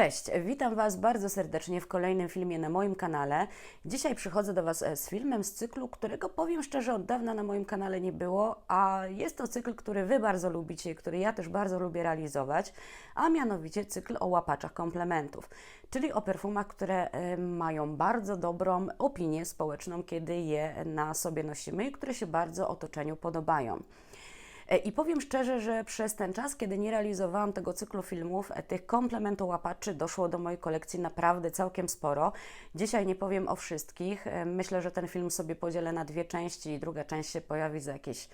Cześć, witam Was bardzo serdecznie w kolejnym filmie na moim kanale. Dzisiaj przychodzę do Was e, z filmem z cyklu, którego powiem szczerze od dawna na moim kanale nie było, a jest to cykl, który Wy bardzo lubicie i który ja też bardzo lubię realizować, a mianowicie cykl o łapaczach komplementów, czyli o perfumach, które e, mają bardzo dobrą opinię społeczną, kiedy je na sobie nosimy i które się bardzo otoczeniu podobają. E, I powiem szczerze, że przez ten czas, kiedy nie realizowałam tego cyklu filmów, e, tych komplementołapaczy doszło do mojej kolekcji naprawdę całkiem sporo. Dzisiaj nie powiem o wszystkich. E, Myślę, że ten film sobie podzielę na dwie części i druga część się pojawi za jakieś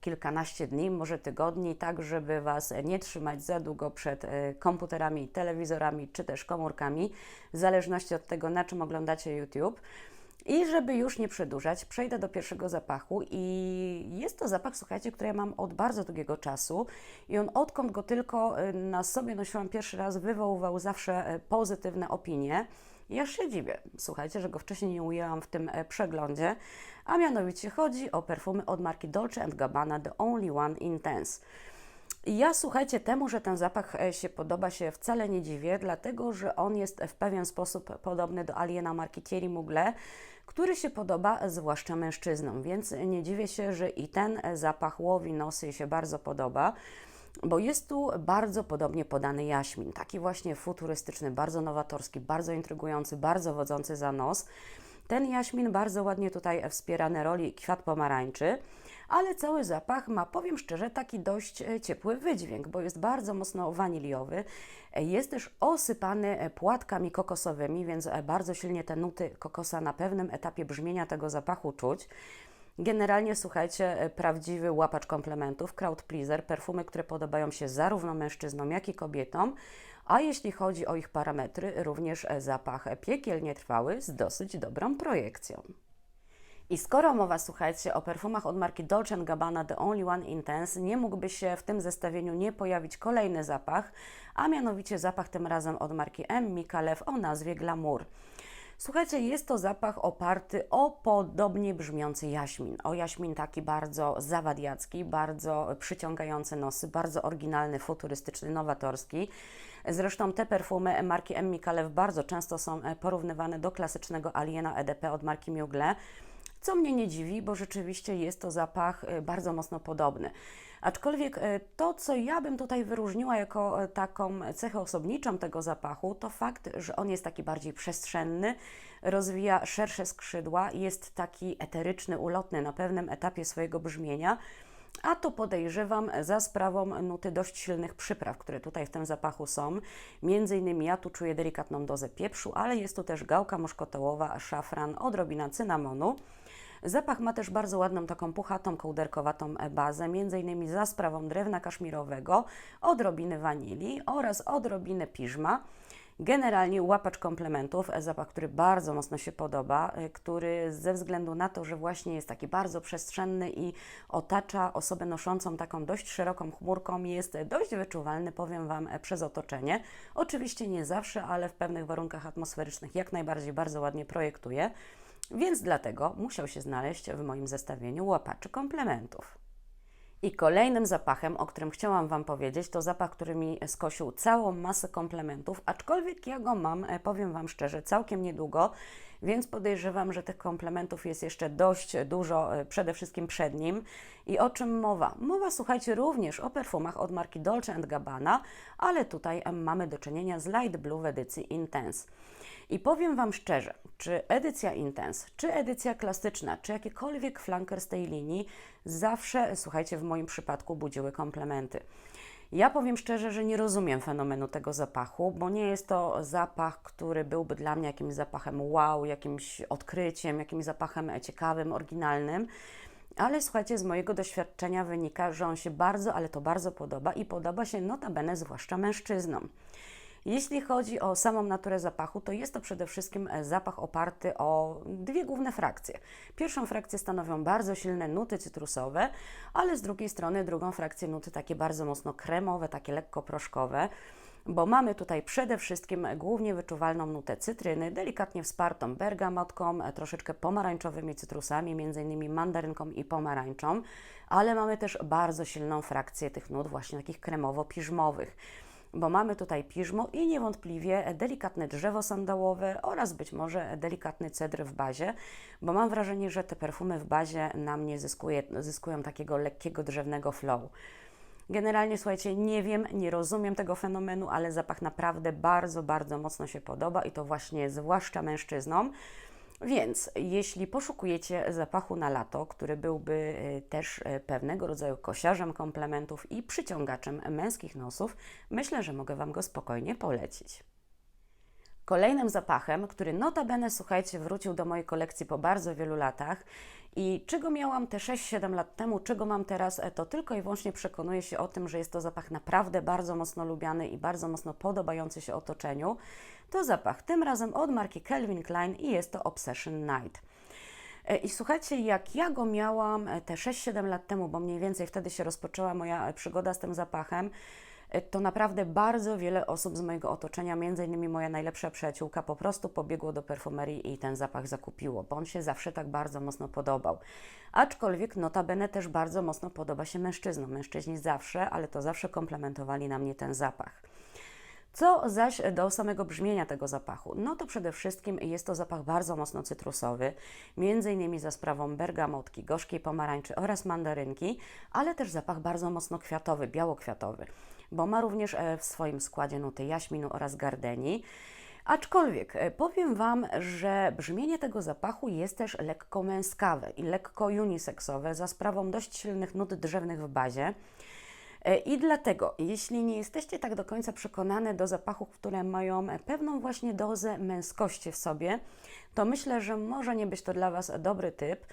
kilkanaście dni, może tygodni, tak żeby Was nie trzymać za długo przed komputerami, telewizorami czy też komórkami, w zależności od tego, na czym oglądacie YouTube. I żeby już nie przedłużać, przejdę do pierwszego zapachu i jest to zapach, słuchajcie, który ja mam od bardzo długiego czasu i on odkąd go tylko y, na sobie nosiłam pierwszy raz, wywoływał zawsze y, pozytywne opinie. Aż się dziwię, słuchajcie, że go wcześniej nie ujęłam w tym e, przeglądzie, a mianowicie chodzi o perfumy od marki Dolce Gabbana The Only One Intense. Ja słuchajcie, temu, że ten zapach e, się podoba, się wcale nie dziwię, dlatego że on jest w pewien sposób podobny do aliena marki Thierry Mugler, który się podoba zwłaszcza mężczyznom, więc nie dziwię się, że i ten e, zapach łowi nosy się bardzo podoba. Bo jest tu bardzo podobnie podany jaśmin, taki właśnie futurystyczny, bardzo nowatorski, bardzo intrygujący, bardzo wodzący za nos. Ten jaśmin bardzo ładnie tutaj wspierany roli kwiat pomarańczy, ale cały zapach ma, powiem szczerze, taki dość e, ciepły wydźwięk, bo jest bardzo mocno waniliowy. E, Jest też osypany e, płatkami kokosowymi, więc bardzo silnie te nuty kokosa na pewnym etapie brzmienia tego zapachu czuć. Generalnie słuchajcie, prawdziwy łapacz komplementów, crowd pleaser, perfumy, które podobają się zarówno mężczyznom, jak i kobietom. A jeśli chodzi o ich parametry, również zapach piekielnie trwały z dosyć dobrą projekcją. I skoro mowa, słuchajcie, o perfumach od marki Dolce Gabbana The Only One Intense, nie mógłby się w tym zestawieniu nie pojawić kolejny zapach, a mianowicie zapach tym razem od marki M. Micallef o nazwie Glamour. Słuchajcie, jest to zapach oparty o podobnie brzmiący jaśmin. O jaśmin taki bardzo zawadiacki, bardzo przyciągający nosy, bardzo oryginalny, futurystyczny, nowatorski. Zresztą te perfumy marki M. Micallef bardzo często są e, porównywane do klasycznego Aliena EDP od marki Mugler. Co mnie nie dziwi, bo rzeczywiście jest to zapach e, bardzo mocno podobny. Aczkolwiek e, to, co ja bym tutaj wyróżniła jako e, taką cechę osobniczą tego zapachu, to fakt, że on jest taki bardziej przestrzenny, rozwija szersze skrzydła, jest taki eteryczny, ulotny na pewnym etapie swojego brzmienia. A to podejrzewam za sprawą nuty dość silnych przypraw, które tutaj w tym zapachu są. Między innymi ja tu czuję delikatną dozę pieprzu, ale jest tu też gałka muszkotołowa, szafran, odrobina cynamonu. Zapach ma też bardzo ładną, taką puchatą, kołderkowatą bazę, między innymi za sprawą drewna kaszmirowego, odrobiny wanilii oraz odrobiny piżma. Generalnie łapacz komplementów, e, zapach, który bardzo mocno się podoba, e, który ze względu na to, że właśnie jest taki bardzo przestrzenny i otacza osobę noszącą taką dość szeroką chmurką, jest dość wyczuwalny, powiem Wam, e, przez otoczenie. Oczywiście nie zawsze, ale w pewnych warunkach atmosferycznych jak najbardziej bardzo ładnie projektuje, więc dlatego musiał się znaleźć w moim zestawieniu łapaczy komplementów. I kolejnym zapachem, o którym chciałam Wam powiedzieć, to zapach, który mi skosił całą masę komplementów, aczkolwiek ja go mam, e, powiem Wam szczerze, całkiem niedługo, więc podejrzewam, że tych komplementów jest jeszcze dość dużo, e, przede wszystkim przed nim. I o czym mowa? Mowa, słuchajcie, również o perfumach od marki Dolce Gabbana, ale tutaj mamy do czynienia z Light Blue w edycji Intense. I powiem Wam szczerze, czy edycja Intense, czy edycja klasyczna, czy jakikolwiek flanker z tej linii, zawsze, słuchajcie, w moim przypadku budziły komplementy. Ja powiem szczerze, że nie rozumiem fenomenu tego zapachu, bo nie jest to zapach, który byłby dla mnie jakimś zapachem wow, jakimś odkryciem, jakimś zapachem ciekawym, oryginalnym. Ale słuchajcie, z mojego doświadczenia wynika, że on się bardzo, ale to bardzo podoba i podoba się notabene zwłaszcza mężczyznom. Jeśli chodzi o samą naturę zapachu, to jest to przede wszystkim e, zapach oparty o dwie główne frakcje. Pierwszą frakcję stanowią bardzo silne nuty cytrusowe, ale z drugiej strony drugą frakcję nuty takie bardzo mocno kremowe, takie lekko proszkowe bo mamy tutaj przede wszystkim głównie wyczuwalną nutę cytryny, delikatnie wspartą bergamotką, e, troszeczkę pomarańczowymi cytrusami, m.in. mandarynką i pomarańczą, ale mamy też bardzo silną frakcję tych nut właśnie takich kremowo-piżmowych. Bo mamy tutaj piżmo i niewątpliwie delikatne drzewo sandałowe oraz być może delikatny cedr w bazie, bo mam wrażenie, że te perfumy w bazie na mnie zyskuje, zyskują takiego lekkiego drzewnego flow. Generalnie słuchajcie, nie wiem, nie rozumiem tego fenomenu, ale zapach naprawdę bardzo, bardzo mocno się podoba i to właśnie zwłaszcza mężczyznom. Więc jeśli poszukujecie zapachu na lato, który byłby y, też y, pewnego rodzaju kosiarzem komplementów i przyciągaczem męskich nosów, myślę, że mogę Wam go spokojnie polecić. Kolejnym zapachem, który notabene, słuchajcie, wrócił do mojej kolekcji po bardzo wielu latach i czego miałam te 6-7 lat temu, czego mam teraz, e, to tylko i wyłącznie przekonuję się o tym, że jest to zapach naprawdę bardzo mocno lubiany i bardzo mocno podobający się otoczeniu. To zapach tym razem od marki Calvin Klein i jest to Obsession Night. E, I słuchajcie, jak ja go miałam e, te 6-7 lat temu, bo mniej więcej wtedy się rozpoczęła moja przygoda z tym zapachem, to naprawdę bardzo wiele osób z mojego otoczenia, między innymi moja najlepsza przyjaciółka, po prostu pobiegło do perfumerii i ten zapach zakupiło, bo on się zawsze tak bardzo mocno podobał. Aczkolwiek notabene też bardzo mocno podoba się mężczyznom. Mężczyźni zawsze, ale to zawsze komplementowali na mnie ten zapach. Co zaś do samego brzmienia tego zapachu? No to przede wszystkim jest to zapach bardzo mocno cytrusowy, między innymi za sprawą bergamotki, gorzkiej pomarańczy oraz mandarynki, ale też zapach bardzo mocno kwiatowy, białokwiatowy, bo ma również e, w swoim składzie nuty jaśminu oraz gardeni. Aczkolwiek e, powiem Wam, że brzmienie tego zapachu jest też lekko męskawe i lekko uniseksowe za sprawą dość silnych nut drzewnych w bazie. E, I dlatego, jeśli nie jesteście tak do końca przekonane do zapachów, które mają pewną właśnie dozę męskości w sobie, to myślę, że może nie być to dla Was dobry typ.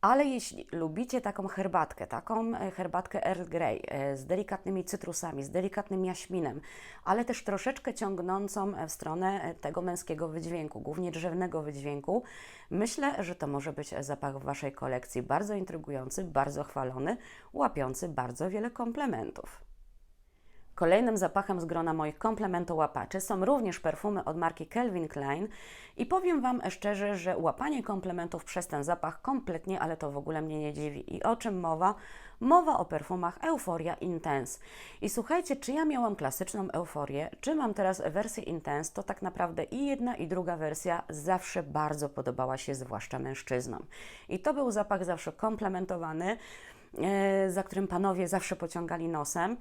Ale jeśli lubicie taką herbatkę, taką e, herbatkę Earl Grey e, z delikatnymi cytrusami, z delikatnym jaśminem, ale też troszeczkę ciągnącą w stronę tego męskiego wydźwięku, głównie drzewnego wydźwięku, myślę, że to może być zapach w Waszej kolekcji bardzo intrygujący, bardzo chwalony, łapiący bardzo wiele komplementów. Kolejnym zapachem z grona moich komplementołapaczy są również perfumy od marki Calvin Klein i powiem Wam szczerze, że łapanie komplementów przez ten zapach kompletnie, ale to w ogóle mnie nie dziwi. I o czym mowa? Mowa o perfumach Euphoria Intense. I słuchajcie, czy ja miałam klasyczną euforię, czy mam teraz wersję Intense, to tak naprawdę i jedna i druga wersja zawsze bardzo podobała się zwłaszcza mężczyznom. I to był zapach zawsze komplementowany, za którym panowie zawsze pociągali nosem.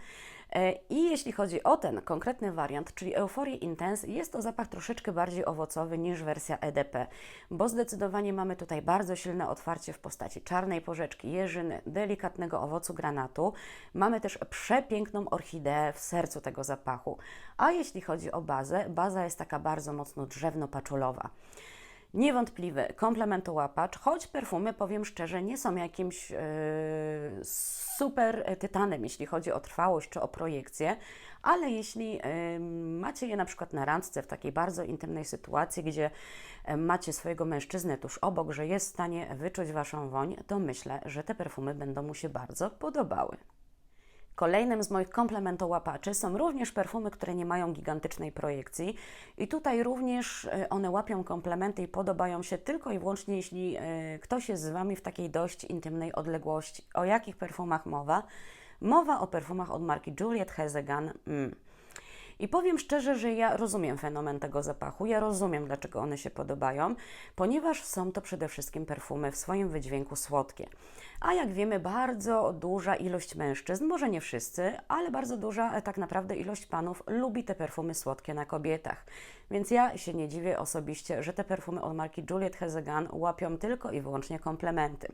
E, I jeśli chodzi o ten konkretny wariant, czyli Euphoria Intense, jest to zapach troszeczkę bardziej owocowy niż wersja EDP, bo zdecydowanie mamy tutaj bardzo silne otwarcie w postaci czarnej porzeczki, jeżyny, delikatnego owocu granatu. Mamy też przepiękną orchideę w sercu tego zapachu. A jeśli chodzi o bazę, baza jest taka bardzo mocno drzewno-paczulowa. Niewątpliwy komplementołapacz, choć perfumy, powiem szczerze, nie są jakimś yy, super tytanem, jeśli chodzi o trwałość czy o projekcję, ale jeśli yy, macie je na przykład na randce w takiej bardzo intymnej sytuacji, gdzie yy, macie swojego mężczyznę tuż obok, że jest w stanie wyczuć Waszą woń, to myślę, że te perfumy będą mu się bardzo podobały. Kolejnym z moich komplementołapaczy są również perfumy, które nie mają gigantycznej projekcji i tutaj również e, one łapią komplementy i podobają się tylko i wyłącznie, jeśli e, ktoś jest z Wami w takiej dość intymnej odległości. O jakich perfumach mowa? Mowa o perfumach od marki Juliet Hezegan. Mm. I powiem szczerze, że ja rozumiem fenomen tego zapachu, ja rozumiem, dlaczego one się podobają, ponieważ są to przede wszystkim perfumy w swoim wydźwięku słodkie. A jak wiemy, bardzo duża ilość mężczyzn, może nie wszyscy, ale bardzo duża e, tak naprawdę ilość panów lubi te perfumy słodkie na kobietach. Więc ja się nie dziwię osobiście, że te perfumy od marki Juliet Hezegan łapią tylko i wyłącznie komplementy.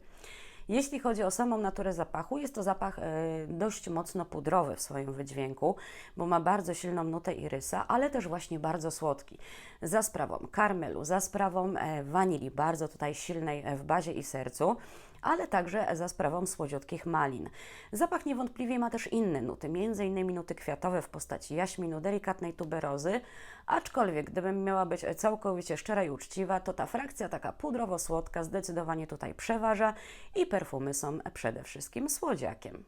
Jeśli chodzi o samą naturę zapachu, jest to zapach e, dość mocno pudrowy w swoim wydźwięku, bo ma bardzo silną nutę irysa, ale też właśnie bardzo słodki. Za sprawą karmelu, za sprawą e, wanilii, bardzo tutaj silnej w bazie i sercu ale także za sprawą słodziutkich malin. Zapach niewątpliwie ma też inne nuty, m.in. nuty kwiatowe w postaci jaśminu, delikatnej tuberozy, aczkolwiek gdybym miała być całkowicie szczera i uczciwa, to ta frakcja taka pudrowo-słodka zdecydowanie tutaj przeważa i perfumy są przede wszystkim słodziakiem.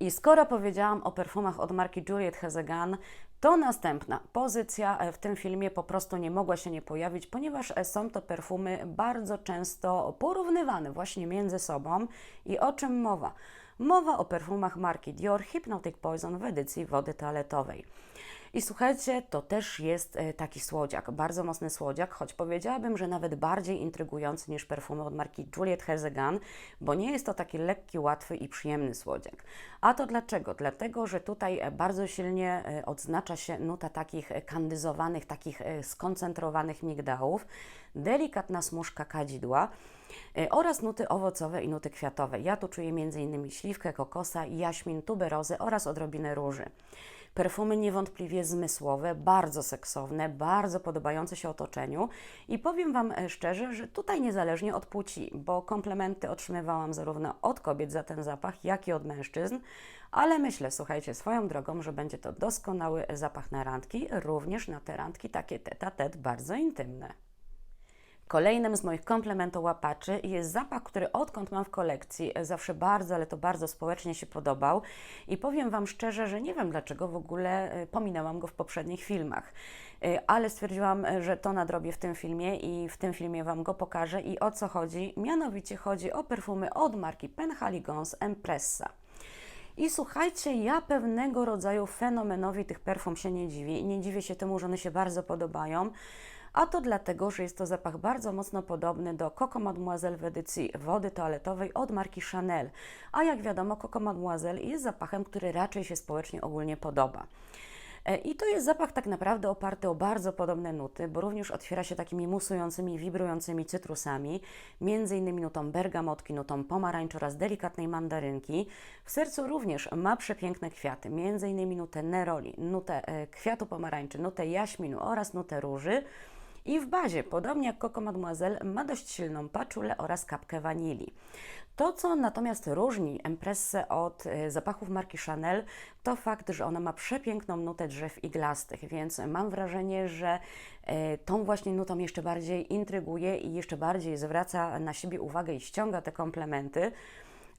I skoro powiedziałam o perfumach od marki Juliet Hezegan, to następna pozycja e, w tym filmie po prostu nie mogła się nie pojawić, ponieważ e, są to perfumy bardzo często porównywane właśnie między sobą. I o czym mowa? Mowa o perfumach marki Dior Hypnotic Poison w edycji wody toaletowej. I słuchajcie, to też jest e, taki słodziak, bardzo mocny słodziak, choć powiedziałabym, że nawet bardziej intrygujący niż perfumy od marki Juliet Gun, bo nie jest to taki lekki, łatwy i przyjemny słodziak. A to dlaczego? Dlatego, że tutaj e, bardzo silnie e, odznacza się nuta takich kandyzowanych, takich skoncentrowanych migdałów, delikatna smużka kadzidła oraz nuty owocowe i nuty kwiatowe. Ja tu czuję m.in. śliwkę kokosa, jaśmin, tuberozę oraz odrobinę róży. Perfumy niewątpliwie zmysłowe, bardzo seksowne, bardzo podobające się otoczeniu i powiem Wam e, szczerze, że tutaj niezależnie od płci, bo komplementy otrzymywałam zarówno od kobiet za ten zapach, jak i od mężczyzn, ale myślę, słuchajcie, swoją drogą, że będzie to doskonały zapach na randki, również na te randki takie tete-a-tete bardzo intymne. Kolejnym z moich komplementołapaczy jest zapach, który odkąd mam w kolekcji zawsze bardzo, ale to bardzo społecznie się podobał. I powiem Wam szczerze, że nie wiem dlaczego w ogóle e, pominęłam go w poprzednich filmach, e, ale stwierdziłam, e, że to nadrobię w tym filmie i w tym filmie Wam go pokażę. I o co chodzi. Mianowicie chodzi o perfumy od marki Penhaligons Empressa. I słuchajcie, ja pewnego rodzaju fenomenowi tych perfum się nie dziwię i nie dziwię się temu, że one się bardzo podobają a to dlatego, że jest to zapach bardzo mocno podobny do Coco Mademoiselle w edycji wody toaletowej od marki Chanel. A jak wiadomo, Coco Mademoiselle jest zapachem, który raczej się społecznie ogólnie podoba. E, I to jest zapach tak naprawdę oparty o bardzo podobne nuty, bo również otwiera się takimi musującymi, wibrującymi cytrusami, między innymi nutą bergamotki, nutą pomarańczy oraz delikatnej mandarynki. W sercu również ma przepiękne kwiaty, między innymi nutę neroli, nutę e, kwiatu pomarańczy, nutę jaśminu oraz nutę róży. I w bazie, podobnie jak Coco Mademoiselle, ma dość silną paczulę oraz kapkę wanilii. To, co natomiast różni Empressę od e, zapachów marki Chanel, to fakt, że ona ma przepiękną nutę drzew iglastych, więc mam wrażenie, że e, tą właśnie nutą jeszcze bardziej intryguje i jeszcze bardziej zwraca na siebie uwagę i ściąga te komplementy.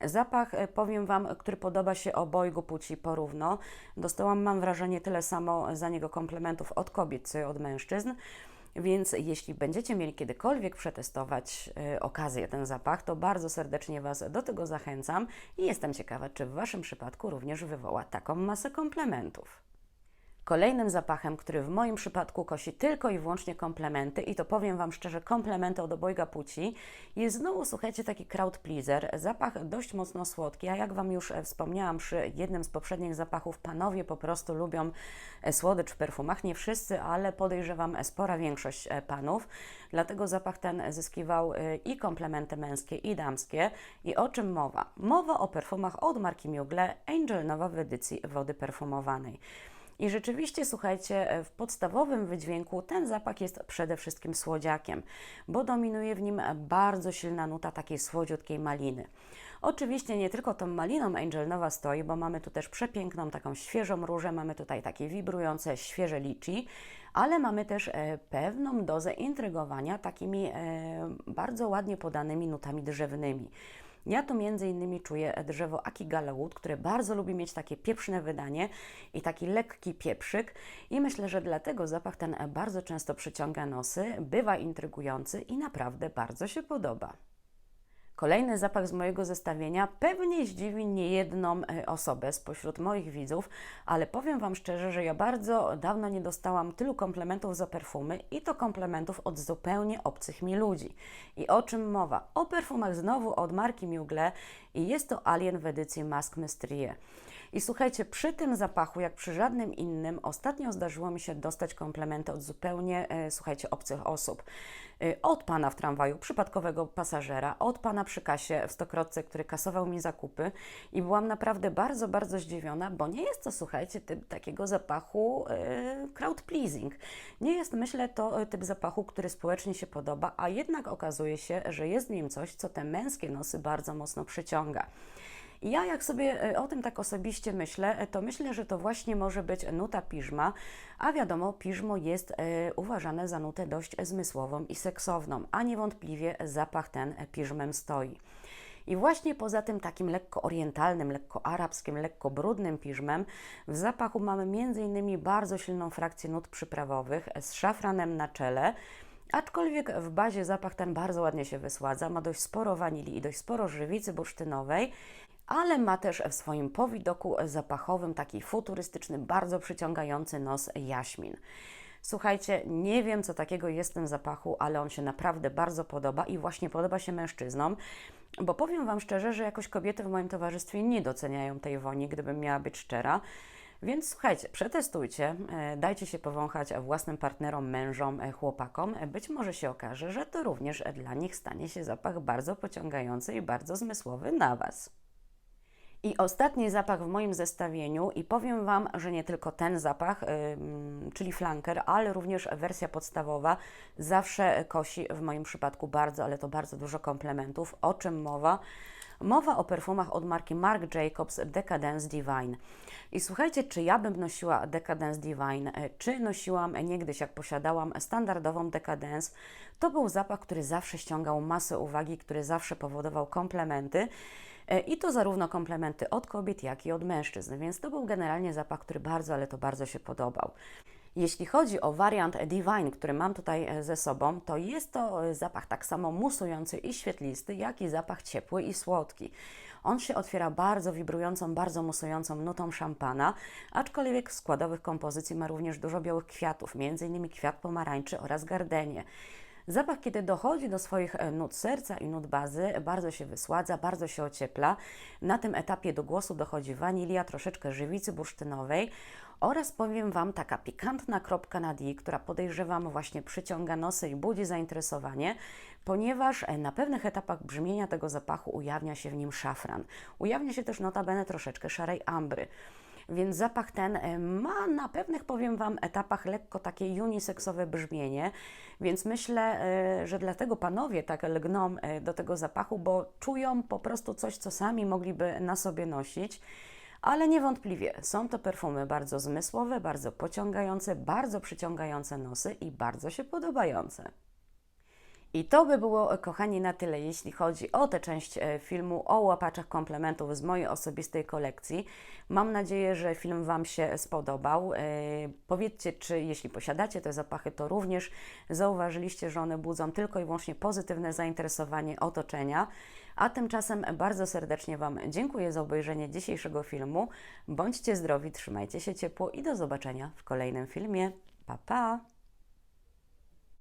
Zapach, e, powiem Wam, który podoba się obojgu płci porówno. Dostałam, mam wrażenie, tyle samo za niego komplementów od kobiet, co i od mężczyzn. Więc jeśli będziecie mieli kiedykolwiek przetestować y, okazję ten zapach, to bardzo serdecznie Was do tego zachęcam i jestem ciekawa, czy w Waszym przypadku również wywoła taką masę komplementów. Kolejnym zapachem, który w moim przypadku kosi tylko i wyłącznie komplementy, i to powiem Wam szczerze, komplementy od obojga płci, jest znowu, słuchajcie, taki crowd pleaser. Zapach dość mocno słodki, a jak Wam już e, wspomniałam przy jednym z poprzednich zapachów, panowie po prostu lubią e, słodycz w perfumach. Nie wszyscy, ale podejrzewam e, spora większość panów. Dlatego zapach ten zyskiwał i komplementy męskie, i damskie. I o czym mowa? Mowa o perfumach od marki Mugler Angel Nowa w edycji wody perfumowanej. I rzeczywiście, słuchajcie, e, w podstawowym wydźwięku ten zapach jest przede wszystkim słodziakiem, bo dominuje w nim bardzo silna nuta takiej słodziutkiej maliny. Oczywiście nie tylko tą maliną Angel Nowa stoi, bo mamy tu też przepiękną taką świeżą różę, mamy tutaj takie wibrujące świeże liczy, ale mamy też e, pewną dozę intrygowania takimi e, bardzo ładnie podanymi nutami drzewnymi. Ja tu między innymi czuję drzewo Akigalawood, które bardzo lubi mieć takie pieprzne wydanie i taki lekki pieprzyk i myślę, że dlatego zapach ten bardzo często przyciąga nosy, bywa intrygujący i naprawdę bardzo się podoba. Kolejny zapach z mojego zestawienia pewnie zdziwi niejedną e, osobę spośród moich widzów, ale powiem Wam szczerze, że ja bardzo dawno nie dostałam tylu komplementów za perfumy i to komplementów od zupełnie obcych mi ludzi. I o czym mowa? O perfumach znowu od marki Mugler i jest to Alien w edycji Mask Mysterie. I słuchajcie, przy tym zapachu, jak przy żadnym innym, ostatnio zdarzyło mi się dostać komplementy od zupełnie, e, słuchajcie, obcych osób. E, od pana w tramwaju, przypadkowego pasażera, od pana przy kasie w Stokrotce, który kasował mi zakupy i byłam naprawdę bardzo, bardzo zdziwiona, bo nie jest to, słuchajcie, typ takiego zapachu e, crowd pleasing. Nie jest, myślę, to e, typ zapachu, który społecznie się podoba, a jednak okazuje się, że jest w nim coś, co te męskie nosy bardzo mocno przyciąga. I ja jak sobie e, o tym tak osobiście myślę, e, to myślę, że to właśnie może być nuta piżma, a wiadomo, piżmo jest e, uważane za nutę dość zmysłową i seksowną, a niewątpliwie zapach ten piżmem stoi. I właśnie poza tym takim lekko orientalnym, lekko arabskim, lekko brudnym piżmem, w zapachu mamy m.in. bardzo silną frakcję nut przyprawowych z szafranem na czele, Aczkolwiek w bazie zapach ten bardzo ładnie się wysładza, ma dość sporo wanilii i dość sporo żywicy bursztynowej, ale ma też w swoim powidoku zapachowym taki futurystyczny, bardzo przyciągający nos jaśmin. Słuchajcie, nie wiem co takiego jest w tym zapachu, ale on się naprawdę bardzo podoba i właśnie podoba się mężczyznom, bo powiem Wam szczerze, że jakoś kobiety w moim towarzystwie nie doceniają tej woni, gdybym miała być szczera. Więc słuchajcie, przetestujcie, e, dajcie się powąchać własnym partnerom, mężom, e, chłopakom. E, Być może się okaże, że to również dla nich stanie się zapach bardzo pociągający i bardzo zmysłowy na Was. I ostatni zapach w moim zestawieniu, i powiem Wam, że nie tylko ten zapach, ym, czyli flanker, ale również wersja podstawowa, zawsze kosi w moim przypadku bardzo, ale to bardzo dużo komplementów. O czym mowa? Mowa o perfumach od marki Marc Jacobs Decadence Divine. I słuchajcie, czy ja bym nosiła Decadence Divine, e, czy nosiłam niegdyś, jak posiadałam standardową Decadence, to był zapach, który zawsze ściągał masę uwagi, który zawsze powodował komplementy. E, I to zarówno komplementy od kobiet, jak i od mężczyzn, więc to był generalnie zapach, który bardzo, ale to bardzo się podobał. Jeśli chodzi o wariant Divine, który mam tutaj e, ze sobą, to jest to e, zapach tak samo musujący i świetlisty, jak i zapach ciepły i słodki. On się otwiera bardzo wibrującą, bardzo musującą nutą szampana, aczkolwiek w składowych kompozycji ma również dużo białych kwiatów, m.in. kwiat pomarańczy oraz gardenie. Zapach, kiedy dochodzi do swoich e, nut serca i nut bazy, bardzo się wysładza, bardzo się ociepla. Na tym etapie do głosu dochodzi wanilia, troszeczkę żywicy bursztynowej oraz powiem Wam taka pikantna kropka na D, która podejrzewam właśnie przyciąga nosy i budzi zainteresowanie, ponieważ e, na pewnych etapach brzmienia tego zapachu ujawnia się w nim szafran. Ujawnia się też notabene troszeczkę szarej ambry. Więc zapach ten e, ma na pewnych, powiem Wam, etapach lekko takie uniseksowe brzmienie, więc myślę, e, że dlatego panowie tak lgną e, do tego zapachu, bo czują po prostu coś, co sami mogliby na sobie nosić. Ale niewątpliwie są to perfumy bardzo zmysłowe, bardzo pociągające, bardzo przyciągające nosy i bardzo się podobające. I to by było, kochani, na tyle, jeśli chodzi o tę część e, filmu o łapaczach komplementów z mojej osobistej kolekcji. Mam nadzieję, że film Wam się spodobał. E, Powiedzcie, czy jeśli posiadacie te zapachy, to również zauważyliście, że one budzą tylko i wyłącznie pozytywne zainteresowanie otoczenia. A tymczasem bardzo serdecznie Wam dziękuję za obejrzenie dzisiejszego filmu. Bądźcie zdrowi, trzymajcie się ciepło i do zobaczenia w kolejnym filmie. Pa, pa!